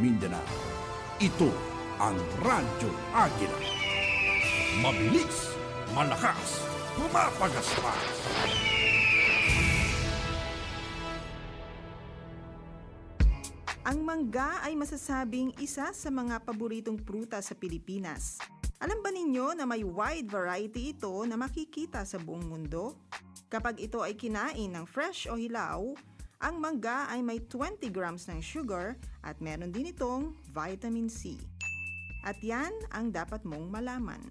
Mindanao. Ito ang Radyo Agila. Mabilis, malakas, pumapagaspas. Ang mangga ay masasabing isa sa mga paboritong prutas sa Pilipinas. Alam ba ninyo na may wide variety ito na makikita sa buong mundo? Kapag ito ay kinain ng fresh o hilaw, ang mangga ay may 20 grams ng sugar at meron din itong vitamin C. At yan ang dapat mong malaman.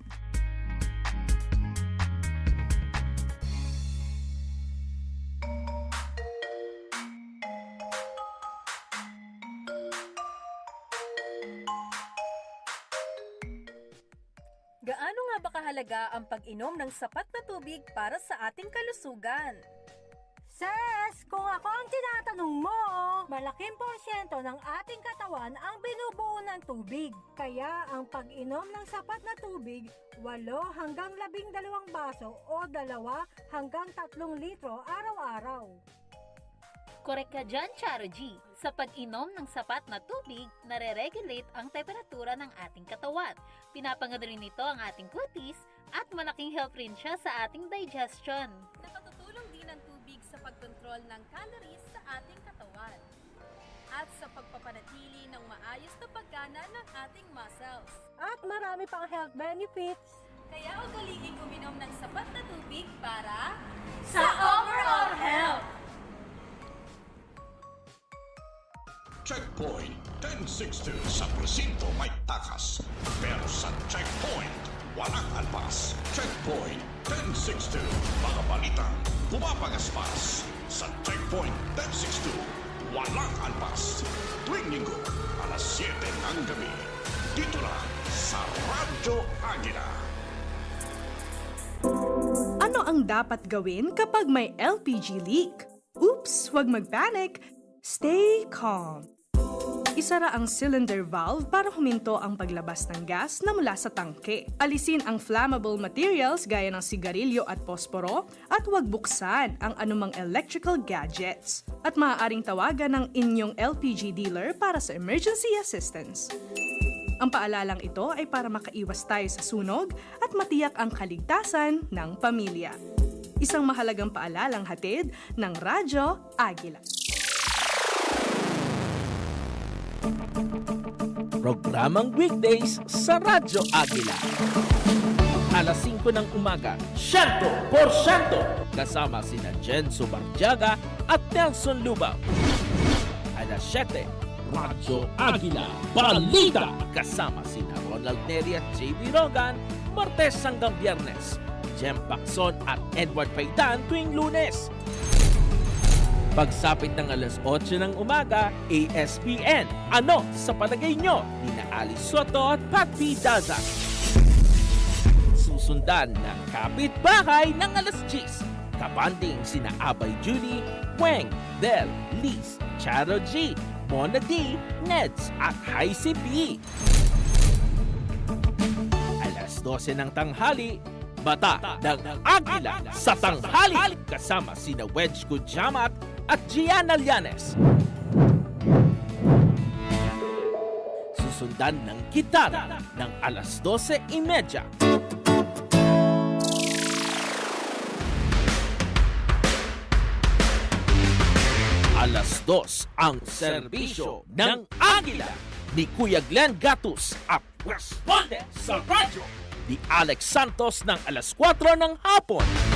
Gaano nga ba kahalaga ang pag-inom ng sapat na tubig para sa ating kalusugan? Ses, kung ako ang tinatanong mo, malaking porsyento ng ating katawan ang binubuo ng tubig. Kaya ang pag-inom ng sapat na tubig, 8 hanggang 12 baso o 2 hanggang 3 litro araw-araw. Korek ka dyan, Charo G. Sa pag-inom ng sapat na tubig, nare-regulate ang temperatura ng ating katawan. Pinapangado rin nito ang ating kutis at malaking help rin siya sa ating digestion. Pagkontrol ng calories sa ating katawan at sa pagpapanatili ng maayos na paggana ng ating muscles. At marami pang health benefits. Kaya ugaliin uminom ng sapat na tubig para sa overall health! Checkpoint 1062 sa presinto may takas. Pero sa checkpoint, walang alpas. Checkpoint 1062, mga balitang pumapagaspas. Sa checkpoint 1062, walang alpas. Tuwing linggo, alas 7 ng gabi. Dito lang sa Radyo Agila. Ano ang dapat gawin kapag may LPG leak? Oops, wag mag-panic. Stay calm. Isara ang cylinder valve para huminto ang paglabas ng gas na mula sa tangke. Alisin ang flammable materials gaya ng sigarilyo at posporo at huwag buksan ang anumang electrical gadgets. At maaaring tawagan ng inyong LPG dealer para sa emergency assistance. Ang paalalang ito ay para makaiwas tayo sa sunog at matiyak ang kaligtasan ng pamilya. Isang mahalagang paalalang hatid ng Radyo Agila. Programang weekdays sa Radyo Agila. Alas 5 ng umaga, 100% kasama sina Jenso Barjaga at Nelson Lubao. Alas 7, Radyo Agila Balita kasama sina Ronald Neri at JB Rogan, Martes hanggang Biyernes. Jem Pacson at Edward Paitan tuwing Lunes. Pagsapit ng alas 8 ng umaga, ASPN. Ano sa palagay nyo? Nina Alice Soto at Pat P. Daza. Susundan ng kapitbahay ng alas 10. Kabanding sina Abay Julie, Weng, Del, Liz, Charo G, Mona D, Neds at Heisy B. Alas 12 ng tanghali, Bata ng Agila sa tanghali kasama sina Wedge Gujamat at Gianna Llanes. Susundan ng gitara ng alas 12.30. Alas 2 ang serbisyo ng Agila ni Kuya Glenn Gatus at Responde sa radyo ni Alex Santos ng alas 4 ng hapon.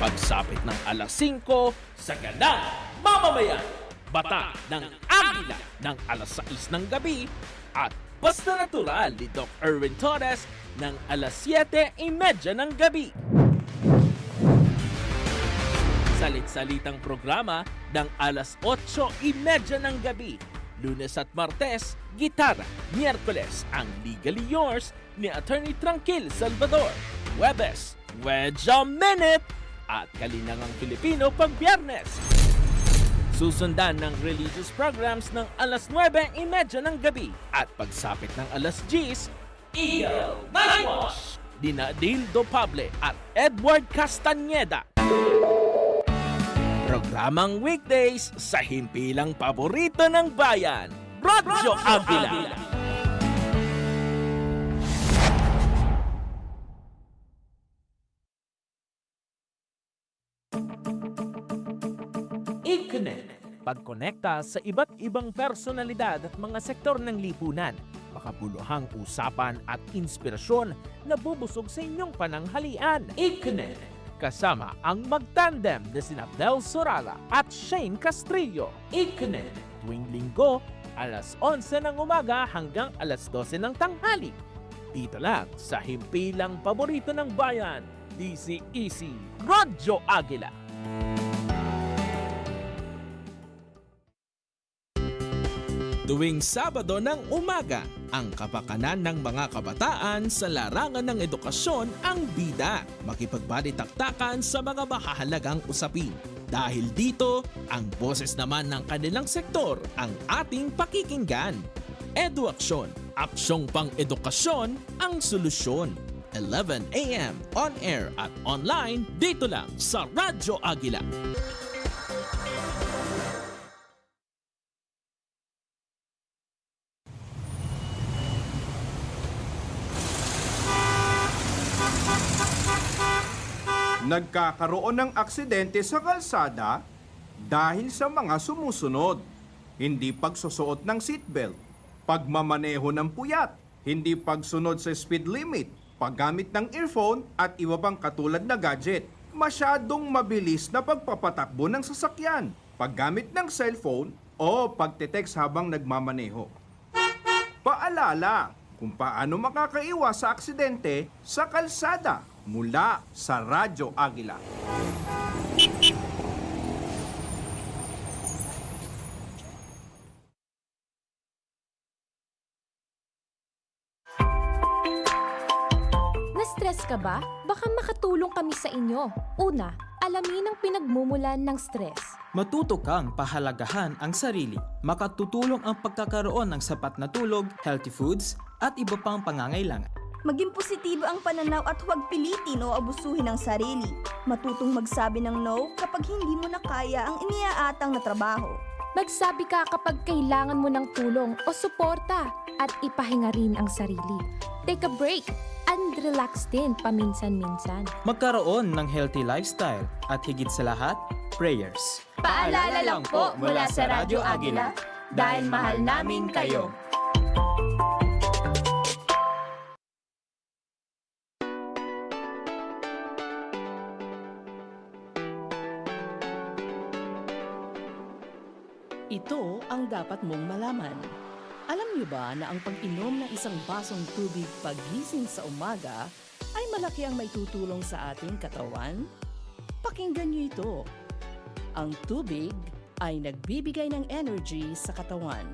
Pagsapit ng alas 5 sa ganang mamamayan. Bata ng Agila ng alas 6 ng gabi at Basta Natural ni Doc Erwin Torres ng alas 7.30 ng gabi. Salit-salitang programa ng alas 8.30 ng gabi. Lunes at Martes, gitara. Miyerkules, ang Legally Yours ni Attorney Tranquil Salvador. Webes, Wedge a Minute. At Kalinangang Pilipino pag Biyernes. Susundan ng religious programs ng alas 9.30 ng gabi. At pagsapit ng alas 10, Eagle Night Watch. Dina Dildo Pable at Edward Castañeda. Programang weekdays sa himpilang paborito ng bayan. Radyo Agila. I-connect. Pagkonekta sa iba't ibang personalidad at mga sektor ng lipunan. Makabuluhang usapan at inspirasyon na bubusog sa inyong pananghalian. I-connect. Kasama ang magtandem na sina Del Sorala at Shane Castrillo. I-connect. Tuwing linggo, alas 11 ng umaga hanggang alas 12 ng tanghali. Dito lang sa himpilang paborito ng bayan, DCEC Radyo Agila. Tuwing Sabado ng umaga, ang kapakanan ng mga kabataan sa larangan ng edukasyon ang bida. Makipagbalitaktakan sa mga mahahalagang usapin. Dahil dito, ang boses naman ng kanilang sektor ang ating pakikinggan. Eduaksyon, aksyong pang-edukasyon ang solusyon. 11 a.m. on air at online dito lang sa Radyo Agila. Nagkakaroon ng aksidente sa kalsada dahil sa mga sumusunod. Hindi pagsusuot ng seatbelt, pagmamaneho ng puyat, hindi pagsunod sa speed limit, paggamit ng earphone at iba pang katulad na gadget. Masyadong mabilis na pagpapatakbo ng sasakyan, paggamit ng cellphone o pagte-text habang nagmamaneho. Paalala kung paano makakaiwas sa aksidente sa kalsada mula sa Radyo Agila. Na-stress ka ba? Baka makatulong kami sa inyo. Una, alamin ang pinagmumulan ng stress. Matuto kang pahalagahan ang sarili. Makatutulong ang pagkakaroon ng sapat na tulog, healthy foods, at iba pang pangangailangan. Maging positibo ang pananaw at huwag pilitin o abusuhin ang sarili. Matutong magsabi ng no kapag hindi mo na kaya ang iniaatang na trabaho. Magsabi ka kapag kailangan mo ng tulong o suporta at ipahinga rin ang sarili. Take a break and relax din paminsan-minsan. Magkaroon ng healthy lifestyle at higit sa lahat, prayers. Paalala lang po mula sa Radyo Agila, dahil mahal namin kayo. Ito ang dapat mong malaman. Alam niyo ba na ang pag-inom ng isang basong tubig pagising sa umaga ay malaki ang may tutulong sa ating katawan? Pakinggan niyo ito. Ang tubig ay nagbibigay ng energy sa katawan.